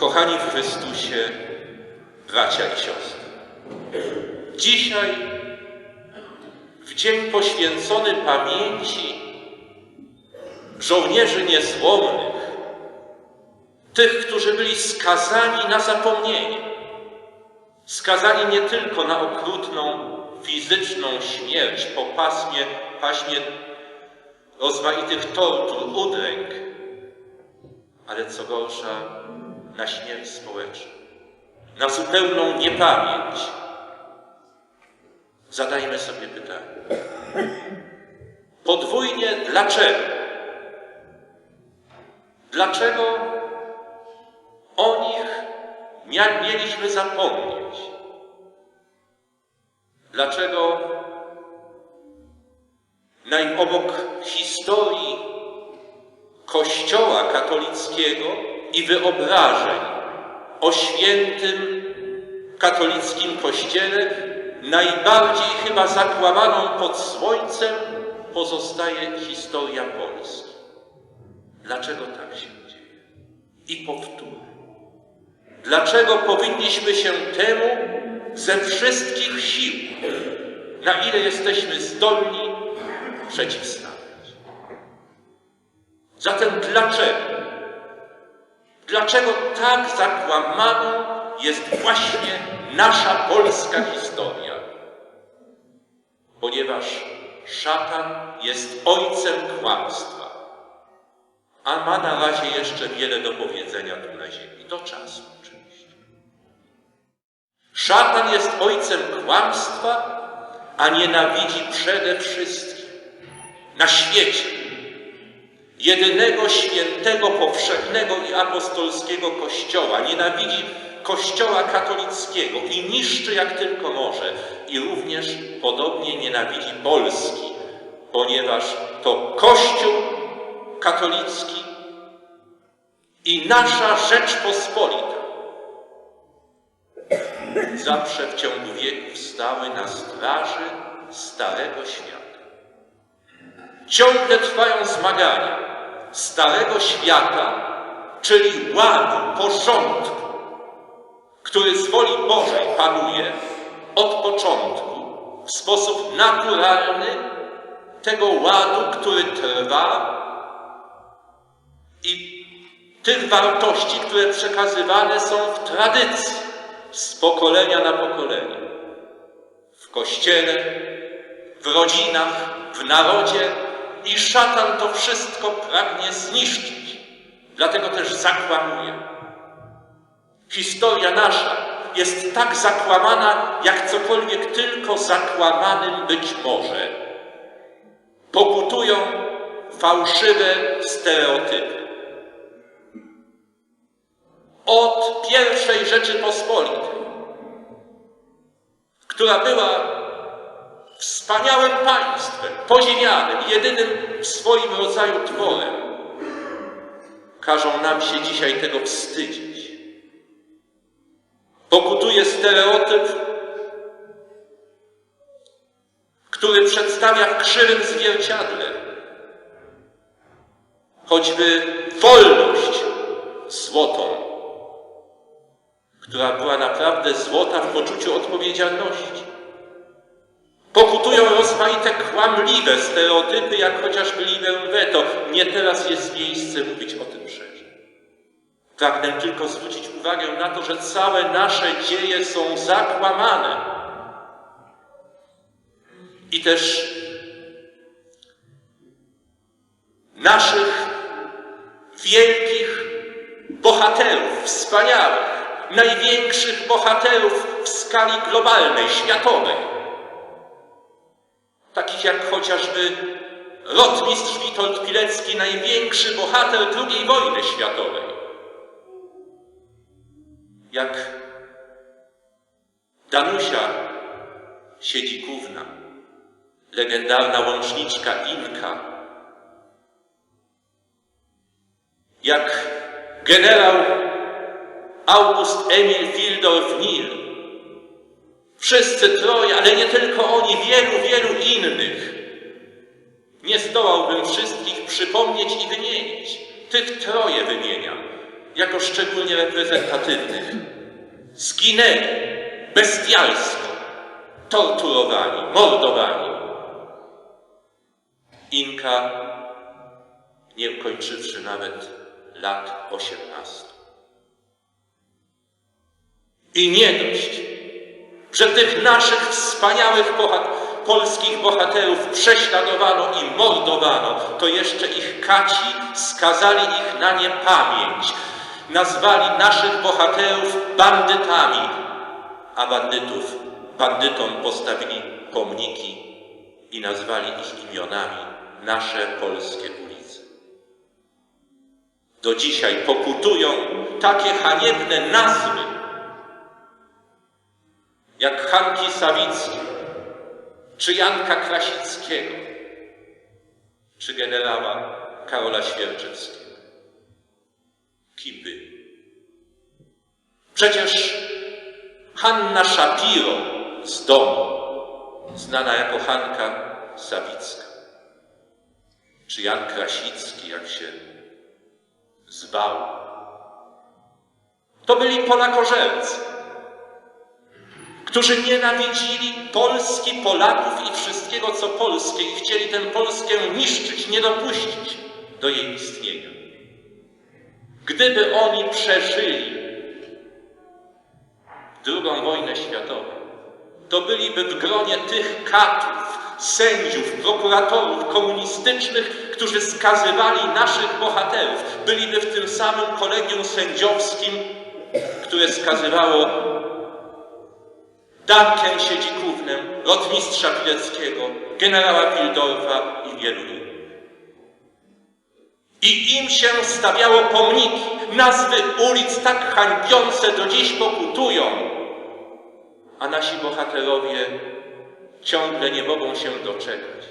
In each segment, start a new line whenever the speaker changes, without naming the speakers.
Kochani w Chrystusie, bracia i siostry, dzisiaj, w dzień poświęcony pamięci żołnierzy niezłomnych, tych, którzy byli skazani na zapomnienie, skazani nie tylko na okrutną fizyczną śmierć po pasmie, paśmie rozmaitych tortur, udręk, ale co gorsza, na śmierć społeczną, na zupełną niepamięć. Zadajmy sobie pytanie. Podwójnie dlaczego? Dlaczego o nich mieliśmy zapomnieć? Dlaczego obok historii Kościoła katolickiego i wyobrażeń o świętym katolickim Kościele najbardziej chyba zakłamaną pod słońcem pozostaje historia Polski. Dlaczego tak się dzieje? I powtórzę. Dlaczego powinniśmy się temu ze wszystkich sił, na ile jesteśmy zdolni, przeciwstawić? Zatem dlaczego? Dlaczego tak zakłamaną jest właśnie nasza polska historia? Ponieważ szatan jest ojcem kłamstwa, a ma na razie jeszcze wiele do powiedzenia tu na ziemi, do czasu oczywiście. Szatan jest ojcem kłamstwa, a nienawidzi przede wszystkim na świecie jedynego świętego, powszechnego i apostolskiego Kościoła. Nienawidzi Kościoła katolickiego i niszczy jak tylko może. I również podobnie nienawidzi Polski, ponieważ to Kościół katolicki i nasza Rzeczpospolita zawsze w ciągu wieków stały na straży Starego Świata. Ciągle trwają zmagania Starego Świata, czyli ładu, porządku, który z woli Bożej panuje od początku w sposób naturalny tego ładu, który trwa i tych wartości, które przekazywane są w tradycji z pokolenia na pokolenie. W kościele, w rodzinach, w narodzie i szatan to wszystko pragnie zniszczyć. Dlatego też zakłamuje. Historia nasza jest tak zakłamana, jak cokolwiek tylko zakłamanym być może. Pokutują fałszywe stereotypy. Od pierwszej Rzeczypospolitej, która była wspaniałym państwem, podziwianym, jedynym w swoim rodzaju tworem, każą nam się dzisiaj tego wstydzić. Pokutuje stereotyp, który przedstawia w krzywym zwierciadle choćby wolność złotą, która była naprawdę złota w poczuciu odpowiedzialności. Rozmaite kłamliwe stereotypy, jak chociażby liberum veto. Nie teraz jest miejsce mówić o tym szerzej. Pragnę tylko zwrócić uwagę na to, że całe nasze dzieje są zakłamane. I też naszych wielkich bohaterów, wspaniałych, największych bohaterów w skali globalnej, światowej takich jak chociażby rotmistrz Witold Pilecki, największy bohater II wojny światowej. Jak Danusia Siedzikówna, legendarna łączniczka Inka. Jak generał August Emil Fildorf-Nil, Wszyscy troje, ale nie tylko oni, wielu, wielu innych. Nie zdołałbym wszystkich przypomnieć i wymienić. Tych troje wymieniam. jako szczególnie reprezentatywnych, zginęli bestialsko, torturowani, mordowani. Inka, nie ukończywszy nawet lat 18. I nie dość, że tych naszych wspaniałych bohat polskich bohaterów prześladowano i mordowano, to jeszcze ich kaci skazali ich na niepamięć. Nazwali naszych bohaterów bandytami, a bandytów, bandytom postawili pomniki i nazwali ich imionami nasze polskie ulice. Do dzisiaj pokutują takie haniebne nazwy, jak Hanki Sawicki, czy Janka Krasickiego, czy generała Karola Świerczewskiego. Kim byli? Przecież Hanna Szapiro z domu, znana jako Hanka Sawicka, czy Jan Krasicki, jak się zwał, to byli Polakorzelcy którzy nienawidzili Polski, Polaków i wszystkiego, co polskie i chcieli tę Polskę niszczyć, nie dopuścić do jej istnienia. Gdyby oni przeżyli II wojnę światową, to byliby w gronie tych katów, sędziów, prokuratorów komunistycznych, którzy skazywali naszych bohaterów. Byliby w tym samym kolegium sędziowskim, które skazywało Dankę Siedzikównem, rotmistrza Pileckiego, generała Wildorfa i wielu innych. I im się stawiało pomniki, nazwy ulic tak hańbiące do dziś pokutują, a nasi bohaterowie ciągle nie mogą się doczekać.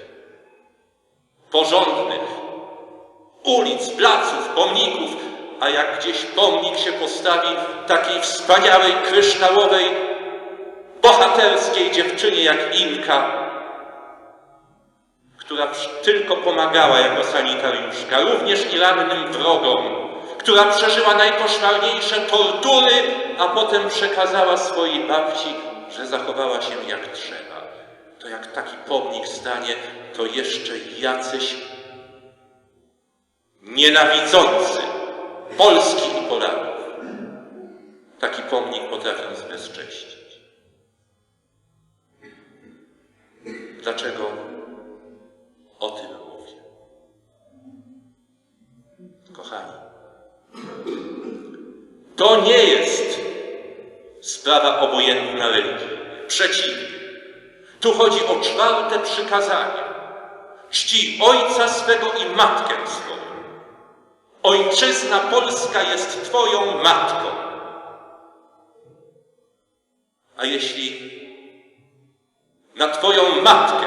Porządnych ulic, placów, pomników, a jak gdzieś pomnik się postawi takiej wspaniałej, kryształowej bohaterskiej dziewczynie jak Inka, która tylko pomagała jako sanitariuszka, również i rannym wrogom, która przeżyła najkoszmarniejsze tortury, a potem przekazała swojej babci, że zachowała się jak trzeba. To jak taki pomnik stanie, to jeszcze jacyś nienawidzący Polski i Polaków taki pomnik potrafią zbezcześcić. Dlaczego o tym mówię? Kochani, to nie jest sprawa obojętna religii. Przeciwnie. Tu chodzi o czwarte przykazanie. Czci ojca swego i matkę swoją. Ojczyzna Polska jest Twoją matką. A jeśli na Twoją matkę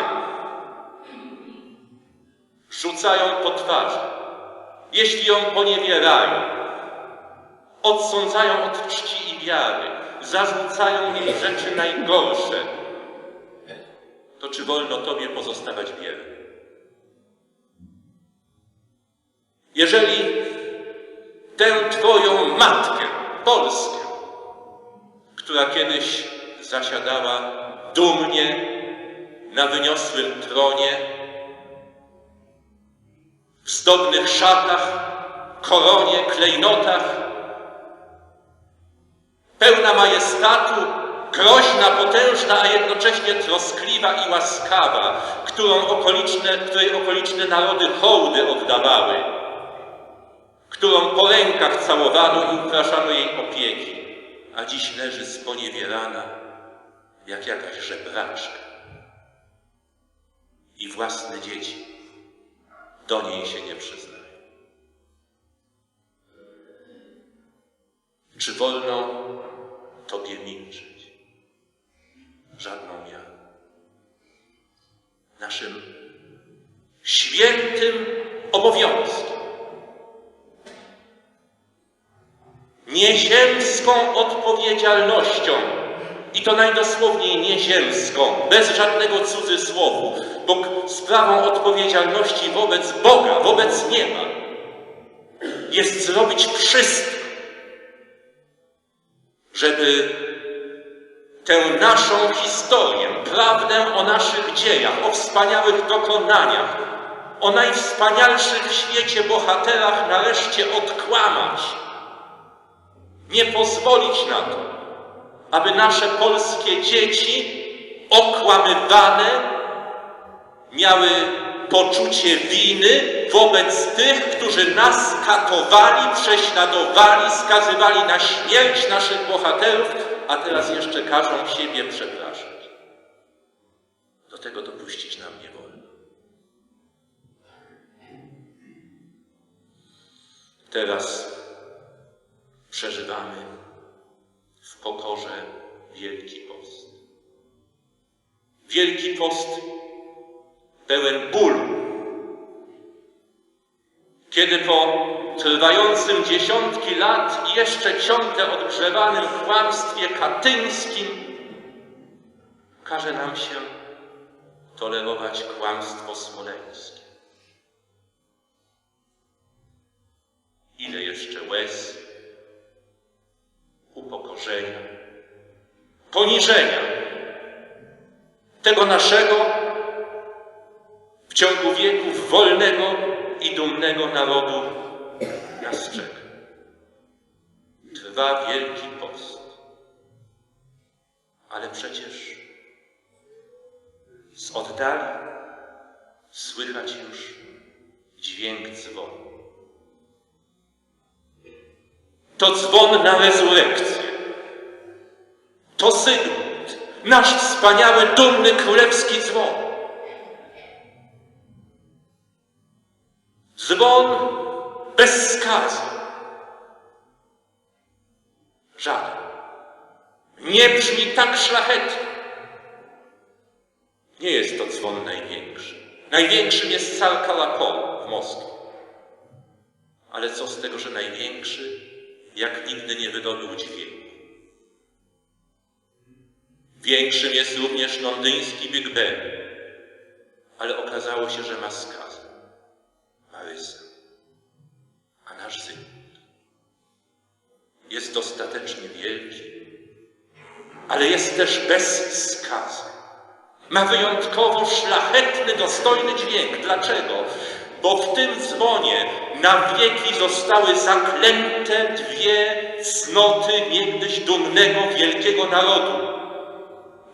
rzucają po twarzy, jeśli ją poniewierają, odsądzają od czci i wiary, zarzucają jej rzeczy najgorsze, to czy wolno Tobie pozostawać biernym? Jeżeli tę Twoją matkę, Polskę, która kiedyś zasiadała dumnie na wyniosłym tronie, w zdobnych szatach, koronie, klejnotach, pełna majestatu, groźna, potężna, a jednocześnie troskliwa i łaskawa, którą okoliczne, której okoliczne narody hołdy oddawały, którą po rękach całowano i upraszano jej opieki, a dziś leży sponiewierana jak jakaś żebraczka i własne dzieci do niej się nie przyznają. Czy wolno Tobie milczeć? Żadną miarą. Naszym świętym obowiązkiem, nieziemską odpowiedzialnością i to najdosłowniej nieziemską, bez żadnego cudzysłowu, bo sprawą odpowiedzialności wobec Boga, wobec nieba jest zrobić wszystko, żeby tę naszą historię, prawdę o naszych dziejach, o wspaniałych dokonaniach, o najwspanialszych w świecie bohaterach nareszcie odkłamać. Nie pozwolić na to, aby nasze polskie dzieci okłamywane miały poczucie winy wobec tych, którzy nas katowali, prześladowali, skazywali na śmierć naszych bohaterów, a teraz jeszcze każą siebie przepraszać. Do tego dopuścić nam nie wolno. Teraz przeżywamy w pokorze Wielki Post. Wielki Post pełen bólu, kiedy po trwającym dziesiątki lat jeszcze ciągle odgrzewanym kłamstwie katyńskim każe nam się tolerować kłamstwo smoleńskie. Ile jeszcze łez, upokorzenia, poniżenia tego naszego w ciągu wieków wolnego i dumnego narodu czeka. Trwa wielki post. Ale przecież z oddali słychać już dźwięk dzwonu. To dzwon na rezurekcję. To Zygmunt, nasz wspaniały, dumny królewski dzwon. Dzwon bez skazy. Żaden. Nie brzmi tak szlachetnie. Nie jest to dzwon największy. Największym jest Sarka Lapon w Moskwie. Ale co z tego, że największy, jak nigdy nie wydobył dźwięku. Większym jest również londyński Big Ben, ale okazało się, że ma skazę. Jest dostatecznie wielki, ale jest też bez skazy. Ma wyjątkowo szlachetny, dostojny dźwięk. Dlaczego? Bo w tym dzwonie na wieki zostały zaklęte dwie cnoty niegdyś dumnego, wielkiego narodu.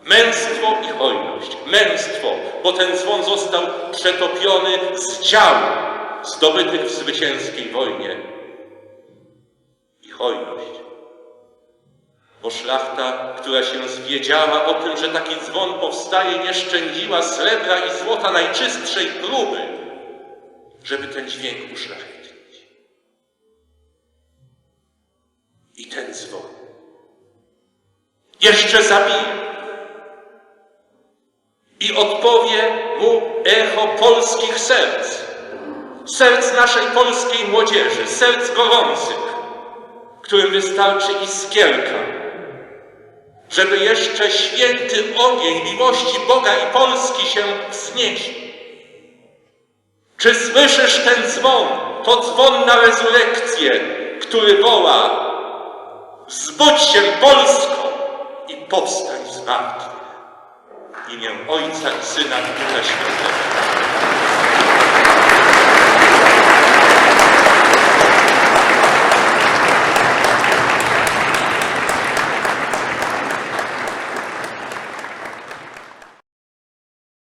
Męstwo i hojność. Męstwo, bo ten dzwon został przetopiony z dział zdobytych w zwycięskiej wojnie. Hojność, bo szlachta, która się zwiedziała o tym, że taki dzwon powstaje, nie szczędziła srebra i złota najczystszej próby, żeby ten dźwięk uszlachetnić. I ten dzwon jeszcze zabije i odpowie mu echo polskich serc, serc naszej polskiej młodzieży, serc gorących, którym wystarczy iskierka, żeby jeszcze święty ogień miłości Boga i Polski się wznieść. Czy słyszysz ten dzwon? To dzwon na rezurekcję, który woła Zbudź się Polsko i powstań z martwych. W imię Ojca Syna i Ducha Świętego.